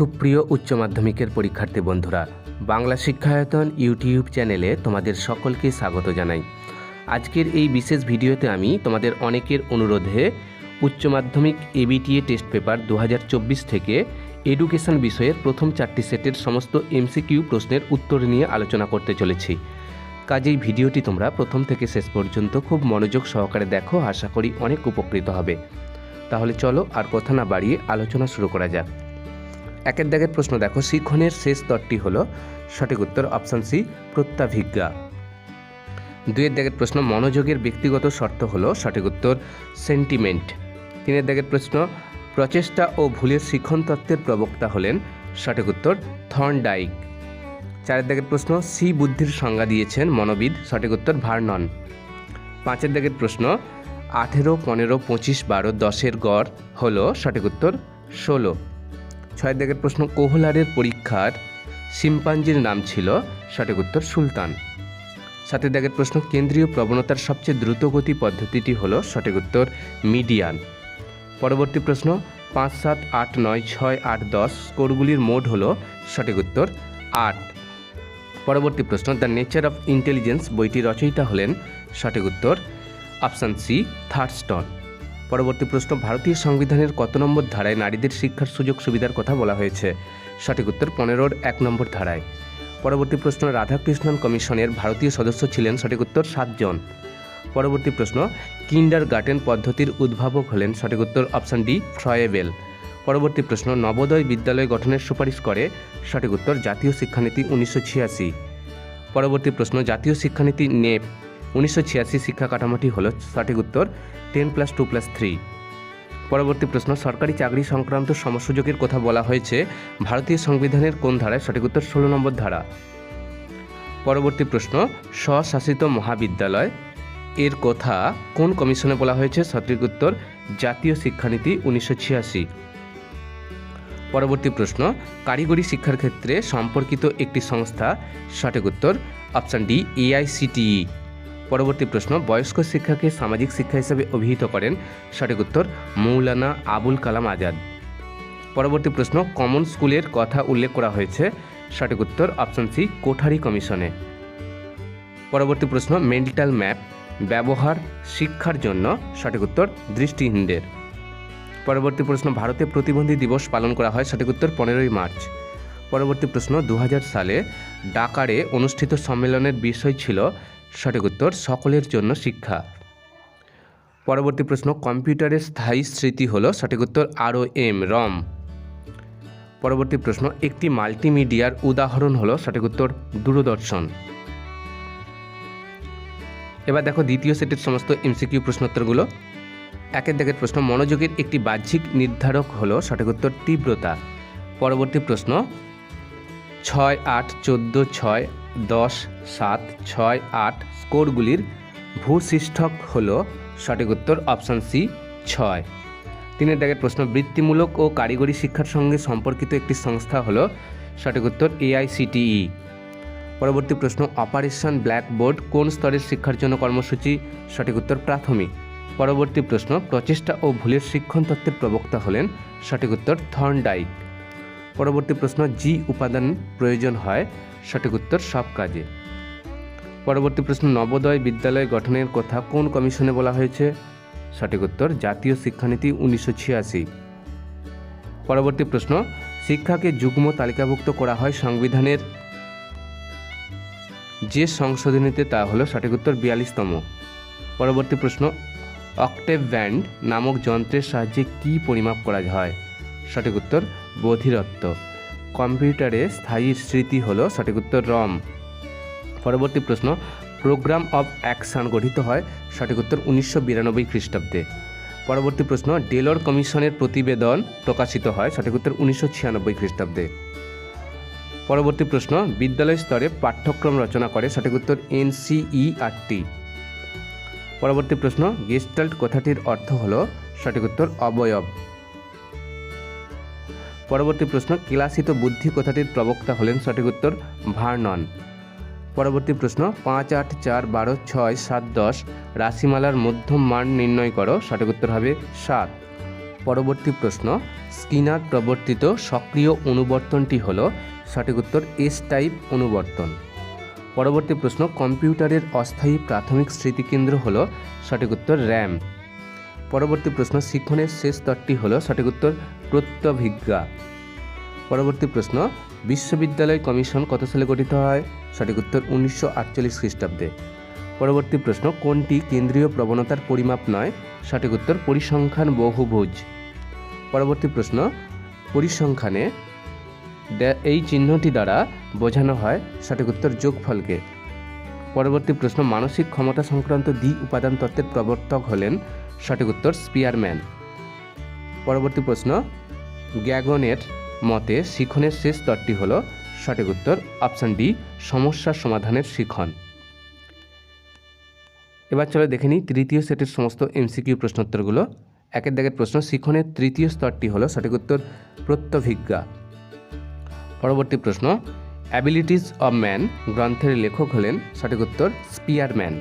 সুপ্রিয় উচ্চ মাধ্যমিকের পরীক্ষার্থী বন্ধুরা, বাংলা শিক্ষায়তন ইউটিউব চ্যানেলে তোমাদের সকলকে স্বাগত জানাই। আজকের এই বিশেষ ভিডিওতে আমি তোমাদের অনেকের অনুরোধে উচ্চ মাধ্যমিক এবিটিএ টেস্ট পেপার দু হাজার চব্বিশ থেকে এডুকেশন বিষয়ের প্রথম চারটি সেটের সমস্ত এমসিকিউ প্রশ্নের উত্তর নিয়ে আলোচনা করতে চলেছি। কাজেই ভিডিওটি তোমরা প্রথম থেকে শেষ পর্যন্ত খুব মনোযোগ সহকারে দেখো, আশা করি অনেক উপকৃত হবে। তাহলে চলো আর কথা না বাড়িয়ে আলোচনা শুরু করা যাক। একের দাগের প্রশ্ন দেখো। শিক্ষণের শেষ স্তরটি হলো সঠিক উত্তর অপশান সি, প্রত্যাভিজ্ঞা। দুয়ের দাগের প্রশ্ন, মনোযোগের ব্যক্তিগত শর্ত হলো সঠিক উত্তর সেন্টিমেন্ট। তিনের দাগের প্রশ্ন, প্রচেষ্টা ও ভুলের শিক্ষণ তত্ত্বের প্রবক্তা হলেন সঠিক উত্তর থর্ন ডাইক চারের দাগের প্রশ্ন, সি বুদ্ধির সংজ্ঞা দিয়েছেন মনোবিদ, সঠিক উত্তর ভার্নন। পাঁচের দাগের প্রশ্ন, আঠেরো, পনেরো, পঁচিশ, বারো, দশের গড় হল সঠিক উত্তর ষোলো। ছয় দাগের প্রশ্ন, কোহলারের পরীক্ষার শিম্পাঞ্জির নাম ছিল সঠিক উত্তর সুলতান। সাতের দাগের প্রশ্ন, কেন্দ্রীয় প্রবণতার সবচেয়ে দ্রুতগতি পদ্ধতিটি হলো সঠিক উত্তর মিডিয়ান। পরবর্তী প্রশ্ন, পাঁচ সাত আট নয় ছয় আট দশ স্কোরগুলির মোড হলো সঠিক উত্তর আট। পরবর্তী প্রশ্ন, দ্য নেচার অফ ইন্টেলিজেন্স বইটি রচয়িতা হলেন সঠিক উত্তর অপশান সি থার্ডস্টন পরবর্তী প্রশ্ন, ভারতীয় সংবিধানের কত নম্বর ধারায় নারীদের শিক্ষার সুযোগ সুবিধার কথা বলা হয়েছে? সঠিক উত্তর পনেরোর এক নম্বর ধারায়। পরবর্তী প্রশ্ন, রাধাকৃষ্ণন কমিশনের ভারতীয় সদস্য ছিলেন সঠিক উত্তর সাতজন। পরবর্তী প্রশ্ন কিন্ডার গার্ডেন পদ্ধতির উদ্ভাবক হলেন সঠিক উত্তর অপশান ডি, ফ্রয়েবেল। পরবর্তী প্রশ্ন, নবোদয় বিদ্যালয় গঠনের সুপারিশ করে সঠিক উত্তর জাতীয় শিক্ষানীতি উনিশশো ছিয়াশি। পরবর্তী প্রশ্ন, জাতীয় শিক্ষানীতি নেপ উনিশশো ছিয়াশি শিক্ষা কাঠামোটি হল সঠিক উত্তর ten plus two plus three. পরবর্তী প্রশ্ন, সরকারি চাকরি সংক্রান্ত সমসুযোগের কথা বলা হয়েছে, ভারতীয় সংবিধানের কোন ধারায় সঠিক উত্তর ষোলো নম্বর ধারা? পরবর্তী প্রশ্ন, স্বশাসিত মহাবিদ্যালয় এর কথা কোন কমিশনে বলা হয়েছে? সঠিক উত্তর, জাতীয় শিক্ষানীতি উনিশশো ছিয়াশি। পরবর্তী প্রশ্ন, কারিগরি শিক্ষার ক্ষেত্রে সম্পর্কিত একটি সংস্থা? সঠিক উত্তর, অপশান ডি এআইসিটিই পরবর্তী প্রশ্ন, বয়স্ক শিক্ষাকে সামাজিক শিক্ষা হিসেবে অভিহিত করেন। সঠিক উত্তর, মৌলানা আবুল কালাম আজাদ। পরবর্তী প্রশ্ন, কমন স্কুলের কথা উল্লেখ করা হয়েছে। সঠিক উত্তর, অপশান সি, কোঠারি কমিশনে। পরবর্তী প্রশ্ন, মেন্টাল ম্যাপ, ব্যবহার, শিক্ষার জন্য। সঠিক উত্তর দৃষ্টিহীনদের পরবর্তী প্রশ্ন, ভারতে প্রতিবন্ধী দিবস পালন করা হয়। সঠিক উত্তর, পনেরোই মার্চ। পরবর্তী প্রশ্ন দু হাজার সালে ডাকারে অনুষ্ঠিত সম্মেলনের বিষয় ছিল। সঠিক উত্তর, সকলের জন্য শিক্ষা। পরবর্তী প্রশ্ন কম্পিউটারের স্থায়ী স্মৃতি হল সঠিক উত্তর আরও এম রম পরবর্তী প্রশ্ন, একটি মাল্টিমিডিয়ার উদাহরণ হল সঠিক উত্তর, দূরদর্শন। এবার দেখো দ্বিতীয় সেটের সমস্ত এমসিকিউ প্রশ্নোত্তরগুলো। একের দাগের প্রশ্ন, মনোযোগের একটি বাহ্যিক নির্ধারক হল সঠিক উত্তর, তীব্রতা। পরবর্তী প্রশ্ন, ছয় আট চোদ্দ ছয় দশ, সাত, ছয়, আট স্কোরগুলির ভূশিষ্ঠক হল সঠিক উত্তর অপশান সি, ছয়। তিনের দাগের প্রশ্ন বৃত্তিমূলক ও কারিগরি শিক্ষার সঙ্গে সম্পর্কিত একটি সংস্থা হলো সঠিক উত্তর এআইসিটিই। পরবর্তী প্রশ্ন, অপারেশন ব্ল্যাকবোর্ড কোন স্তরের শিক্ষার জন্য কর্মসূচি? সঠিক উত্তর প্রাথমিক। পরবর্তী প্রশ্ন, প্রচেষ্টা ও ভুলের শিক্ষণ তত্ত্বের প্রবক্তা হলেন সঠিক উত্তর থর্নডাইক। পরবর্তী প্রশ্ন, জি উপাদান প্রয়োজন হয়, সঠিক উত্তর সব কাজে। পরবর্তী প্রশ্ন, নবোদয় বিদ্যালয় গঠনের কথা কোন কমিশনে বলা হয়েছে? সঠিক উত্তর, জাতীয় শিক্ষানীতি উনিশশো ছিয়াশি। পরবর্তী প্রশ্ন, শিক্ষাকে যুগ্ম তালিকাভুক্ত করা হয় সংবিধানের যে সংশোধনীতে তা হলো সঠিক উত্তর বিয়াল্লিশতম। পরবর্তী প্রশ্ন, অক্টেভ ব্যান্ড নামক যন্ত্রের সাহায্যে কি পরিমাপ করা হয়? সঠিক উত্তর বধিরত্ব। কম্পিউটারে স্থায়ী স্মৃতি হলো সঠিক উত্তর রম। পরবর্তী প্রশ্ন, প্রোগ্রাম অব অ্যাকশন গঠিত হয় সঠিক উত্তর উনিশশো বিরানব্বই খ্রিস্টাব্দে। পরবর্তী প্রশ্ন, ডেলর কমিশনের প্রতিবেদন প্রকাশিত হয় সঠিক উত্তর উনিশশো ছিয়ানব্বই খ্রিস্টাব্দে। পরবর্তী প্রশ্ন, বিদ্যালয় স্তরে পাঠ্যক্রম রচনা করে সঠিক উত্তর এনসিইআরটি। পরবর্তী প্রশ্ন, গেস্টাল্ট কথাটির অর্থ হল সঠিক উত্তর অবয়ব। পরবর্তী প্রশ্ন, ক্লাসিত বুদ্ধি কথাটির প্রবক্তা হলেন সঠিক উত্তর, ভার্নন। পরবর্তী প্রশ্ন, পাঁচ আট চার বারো ছয় সাত দশ, রাশিমালার মধ্যম মান নির্ণয় করো, সঠিক উত্তর হবে সাত। পরবর্তী প্রশ্ন, স্কিনার প্রবর্তিত সক্রিয় অনুবর্তনটি হল, সঠিক উত্তর এস টাইপ অনুবর্তন। পরবর্তী প্রশ্ন, কম্পিউটারের অস্থায়ী প্রাথমিক স্মৃতিকেন্দ্র হল, সঠিক উত্তর র্যাম। পরবর্তী প্রশ্ন, শিক্ষণের শেষ স্তরটি হল সঠিক উত্তর, প্রত্যভিজ্ঞা। পরবর্তী প্রশ্ন, বিশ্ববিদ্যালয় কমিশন কত সালে গঠিত হয়? সঠিক উত্তর উনিশশো আটচল্লিশ খ্রিস্টাব্দে। পরবর্তী প্রশ্ন, কোনটি কেন্দ্রীয় প্রবণতার পরিমাপ নয়? সঠিক উত্তর, পরিসংখ্যান বহুভুজ। পরবর্তী প্রশ্ন, পরিসংখ্যানে এই চিহ্নটি দ্বারা বোঝানো হয় সঠিক উত্তর যোগফলকে। পরবর্তী প্রশ্ন, মানসিক ক্ষমতা সংক্রান্ত দ্বি উপাদান তত্ত্বের প্রবর্তক হলেন সঠিক উত্তর স্পিয়ারম্যান। পরবর্তী প্রশ্ন, গ্যাগনের মতে শিখনের শেষ স্তরটি হল সঠিক উত্তর অপশান ডি সমস্যার সমাধানের শিখন। এবার চলো দেখে নিই তৃতীয় সেটের সমস্ত এমসিকিউ প্রশ্নোত্তরগুলো। একের দাগের প্রশ্ন, শিখনের তৃতীয় স্তরটি হল সঠিক উত্তর প্রত্যভিজ্ঞা। পরবর্তী প্রশ্ন, অ্যাবিলিটিস অব ম্যান গ্রন্থের লেখক হলেন সঠিক উত্তর স্পিয়ারম্যান।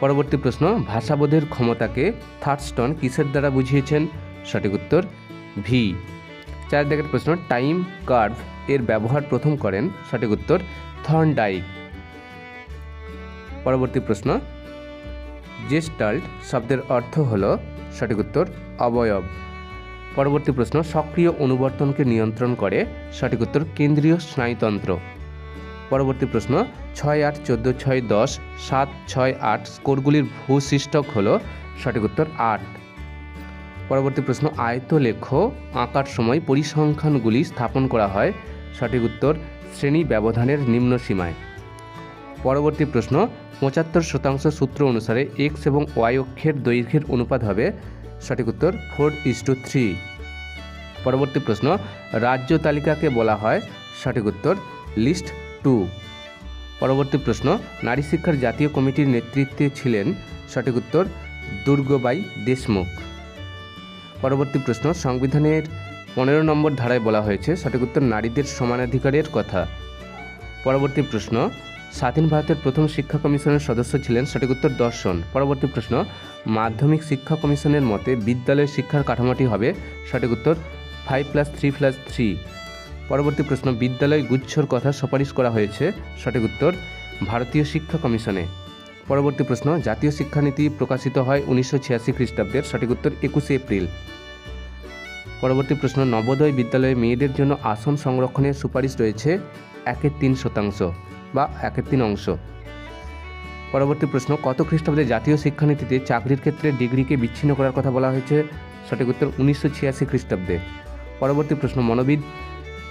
পরবর্তী প্রশ্ন, ভাষাবোধের ক্ষমতাকে থার্ডস্টন কিসের দ্বারা বুঝিয়েছেন? সঠিক উত্তর ভি চার দাগের প্রশ্ন, টাইম কার্ভ এর ব্যবহার প্রথম করেন, সঠিক উত্তর থর্ন থর্নডাইক। পরবর্তী প্রশ্ন, জেস্টাল্ট শব্দের অর্থ হল, সঠিক উত্তর, অবয়ব। পরবর্তী প্রশ্ন, সক্রিয় অনুবর্তনকে নিয়ন্ত্রণ করে, সঠিক উত্তর, কেন্দ্রীয় স্নায়ুতন্ত্র। পরবর্তী প্রশ্ন, ছয় আট চোদ্দ ছয় দশ সাত ছয় আট স্কোরগুলির ভূশিষ্টক হল সঠিক উত্তর আট। পরবর্তী প্রশ্ন আয়ত লেখ আঁকার সময় পরিসংখ্যানগুলি স্থাপন করা হয় সঠিক উত্তর শ্রেণি ব্যবধানের নিম্ন সীমায়। পরবর্তী প্রশ্ন, পঁচাত্তর শতাংশ সূত্র অনুসারে এক্স এবং ওয়াই অক্ষের দৈর্ঘ্যের অনুপাত হবে সঠিক উত্তর ফোর ইস টু থ্রি। পরবর্তী প্রশ্ন, রাজ্য তালিকাকে বলা হয় সঠিক উত্তর লিস্ট টু। পরবর্তী প্রশ্ন, নারী শিক্ষার জাতীয় কমিটির নেতৃত্বে ছিলেন সঠিক উত্তর দুর্গবাই দেশমুখ। পরবর্তী প্রশ্ন, সংবিধানের পনেরো নম্বর ধারায় বলা হয়েছে সঠিক উত্তর নারীদের সমানাধিকারের কথা। পরবর্তী প্রশ্ন, স্বাধীন ভারতের প্রথম শিক্ষা কমিশনের সদস্য ছিলেন সঠিক উত্তর দর্শন। পরবর্তী প্রশ্ন, মাধ্যমিক শিক্ষা কমিশনের মতে বিদ্যালয়ের শিক্ষার কাঠামোটি হবে সঠিক উত্তর five plus three plus three পরবর্তী প্রশ্ন, বিদ্যালয় গুচ্ছর কথা সুপারিশ করা হয়েছে। সঠিক উত্তর, ভারতীয় শিক্ষা কমিশনে। পরবর্তী প্রশ্ন, জাতীয় শিক্ষানীতি প্রকাশিত হয় উনিশশো ছিয়াশি খ্রিস্টাব্দের। সঠিক উত্তর, একুশে এপ্রিল। পরবর্তী প্রশ্ন, নবোদয় বিদ্যালয়ে মেয়েদের জন্য আসন সংরক্ষণের সুপারিশ রয়েছে একের তিন শতাংশ বা একের তিন অংশ। পরবর্তী প্রশ্ন, কত খ্রিস্টাব্দে জাতীয় শিক্ষানীতিতে চাকরির ক্ষেত্রে ডিগ্রিকে বিচ্ছিন্ন করার কথা বলা হয়েছে? সঠিক উত্তর, উনিশশো ছিয়াশি খ্রিস্টাব্দে। পরবর্তী প্রশ্ন, মনোবিদ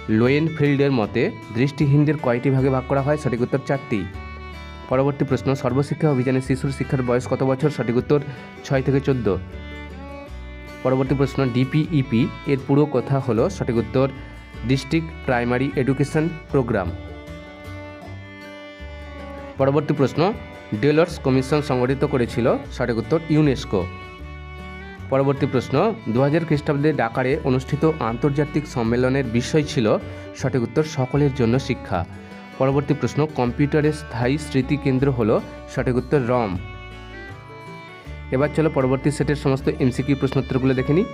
লোয়েন ফিল্ডের মতে, দৃষ্টিহীনদের কয়টি ভাগে ভাগ করা হয়? সঠিক উত্তর চারটি। পরবর্তী প্রশ্ন, সর্বশিক্ষা অভিযানে শিশুর শিক্ষার বয়স কত বছর? সঠিক উত্তর, ছয় থেকে চোদ্দ। পরবর্তী প্রশ্ন, ডিপিইপি এর পুরো কথা হলো সঠিক উত্তর, ডিস্ট্রিক্ট প্রাইমারি এডুকেশন প্রোগ্রাম। পরবর্তী প্রশ্ন, ডেলর্স কমিশন সংগঠিত করেছিল সঠিক উত্তর ইউনেস্কো। পরবর্তী প্রশ্ন দু হাজার খ্রিস্টাব্দে ডাকারে অনুষ্ঠিত আন্তর্জাতিক সম্মেলনের বিষয় ছিল সঠিক উত্তর সকলের জন্য শিক্ষা। পরবর্তী প্রশ্ন কম্পিউটারের স্থায়ী স্মৃতিকেন্দ্র হল সঠিক উত্তর রম। এবার চলো পরবর্তী সেটের সমস্ত এমসিকিউ প্রশ্নোত্তরগুলো দেখে নিই।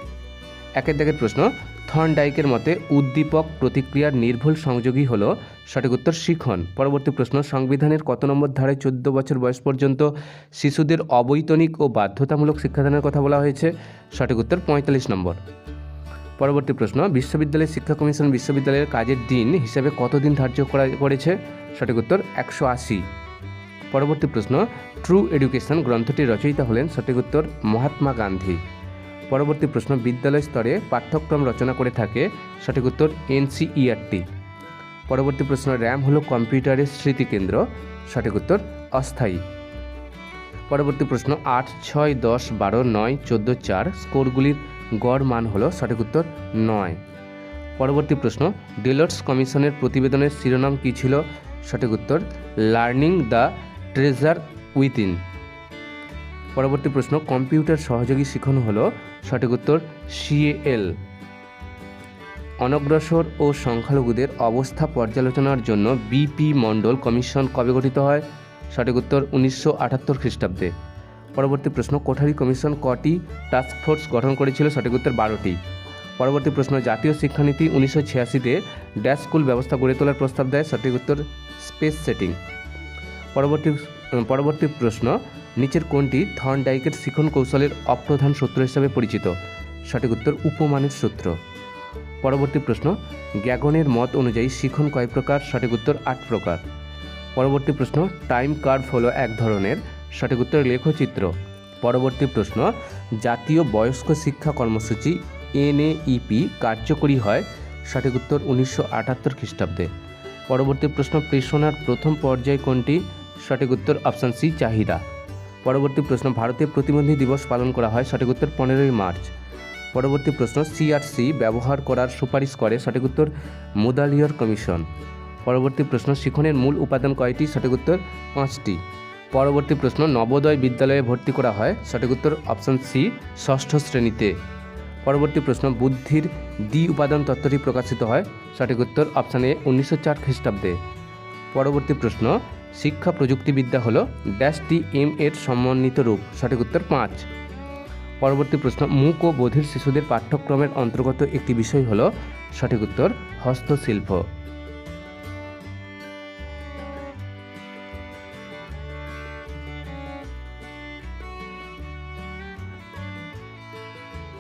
একের দাগের প্রশ্ন, থর্নডাইকের মতে উদ্দীপক প্রতিক্রিয়ার নির্ভুল সংযোগী হল সঠিক উত্তর শিখন। পরবর্তী প্রশ্ন, সংবিধানের কত নম্বর ধারায় চোদ্দ বছর বয়স পর্যন্ত শিশুদের অবৈতনিক ও বাধ্যতামূলক শিক্ষাদানের কথা বলা হয়েছে? সঠিক উত্তর পঁয়তাল্লিশ নম্বর। পরবর্তী প্রশ্ন, বিশ্ববিদ্যালয় শিক্ষা কমিশন বিশ্ববিদ্যালয়ের কাজের দিন হিসাবে কতদিন ধার্য করা, করেছে? সঠিক উত্তর একশো আশি। পরবর্তী প্রশ্ন, ট্রু এডুকেশন গ্রন্থটির রচয়িতা হলেন সঠিক উত্তর মহাত্মা গান্ধী। পরবর্তী প্রশ্ন, বিদ্যালয় স্তরে পাঠ্যক্রম রচনা করে থাকে, সঠিক উত্তর এনসিইআরটি। পরবর্তী প্রশ্ন, র্যাম হলো কম্পিউটারের স্মৃতিকেন্দ্র, সঠিক উত্তর অস্থায়ী। পরবর্তী প্রশ্ন, আট, ছয়, দশ, বারো, নয়, চোদ্দ, চার, স্কোরগুলির গড় মান হলো সঠিক উত্তর নয়। পরবর্তী প্রশ্ন ডেলটস কমিশনের প্রতিবেদনের শিরোনাম কী ছিল? সঠিক উত্তর, লার্নিং দ্য ট্রেজার উইথিন। পরবর্তী প্রশ্ন, কম্পিউটার সহযোগী শিখন হলো সঠিক উত্তর সিএএল অনগ্রসর ও সংখ্যালঘুদের অবস্থা পর্যালোচনার জন্য বিপি মণ্ডল কমিশন কবে গঠিত হয়? সঠিক উত্তর উনিশশো আটাত্তর খ্রিস্টাব্দে। পরবর্তী প্রশ্ন, কোঠারি কমিশন কটি টাস্ক ফোর্স গঠন করেছিল? সঠিক উত্তর বারোটি। পরবর্তী প্রশ্ন, জাতীয় শিক্ষানীতি উনিশশো ছিয়াশিতে ড্যাশ স্কুল ব্যবস্থা গড়ে তোলার প্রস্তাব দেয়? সঠিক উত্তর স্পেস সেটিং। পরবর্তী পরবর্তী প্রশ্ন নিচের কোনটি থর্নডাইকের শিখন কৌশলের অপ্রধান সূত্র হিসাবে পরিচিত। সঠিক উত্তর উপমানের সূত্র। পরবর্তী প্রশ্ন, গ্যাগনের মত অনুযায়ী শিখন কয় প্রকার? সঠিক উত্তর আট প্রকার। পরবর্তী প্রশ্ন, টাইম কার্ভ হলো এক ধরনের। সঠিক উত্তর লেখচিত্র। পরবর্তী প্রশ্ন, জাতীয় বয়স্ক শিক্ষা কর্মসূচি এনএইপি কার্যকরী হয়? সঠিক উত্তর উনিশশো আটাত্তর খ্রিস্টাব্দে। পরবর্তী প্রশ্ন, প্রেষণার প্রথম পর্যায় কোনটি? সঠিক উত্তর অপশান সি, চাহিদা। পরবর্তী প্রশ্ন ভারতে প্রতিবন্ধী দিবস পালন করা হয় সঠিক উত্তর পনেরোই মার্চ। পরবর্তী প্রশ্ন সিআরসি ব্যবহার করার সুপারিশ করে সঠিক উত্তর মুদালিয়র কমিশন। পরবর্তী প্রশ্ন, শিখনের মূল উপাদান কয়টি? সঠিক উত্তর পাঁচটি। পরবর্তী প্রশ্ন, নবোদয় বিদ্যালয়ে ভর্তি করা হয় সঠিক উত্তর অপশান সি ষষ্ঠ শ্রেণীতে। পরবর্তী প্রশ্ন, বুদ্ধির দ্বি উপাদান তত্ত্বটি প্রকাশিত হয় সঠিক উত্তর অপশান এ উনিশশো চার খ্রিস্টাব্দে। পরবর্তী প্রশ্ন শিক্ষা প্রযুক্তিবিদ্যা হল ড্যাশ টি এম এর সমন্বিত রূপ, সঠিক উত্তর পাঁচ। পরবর্তী প্রশ্ন মূক ও বধির শিশুদের পাঠ্যক্রমের অন্তর্গত একটি বিষয় হল সঠিক উত্তর হস্তশিল্প।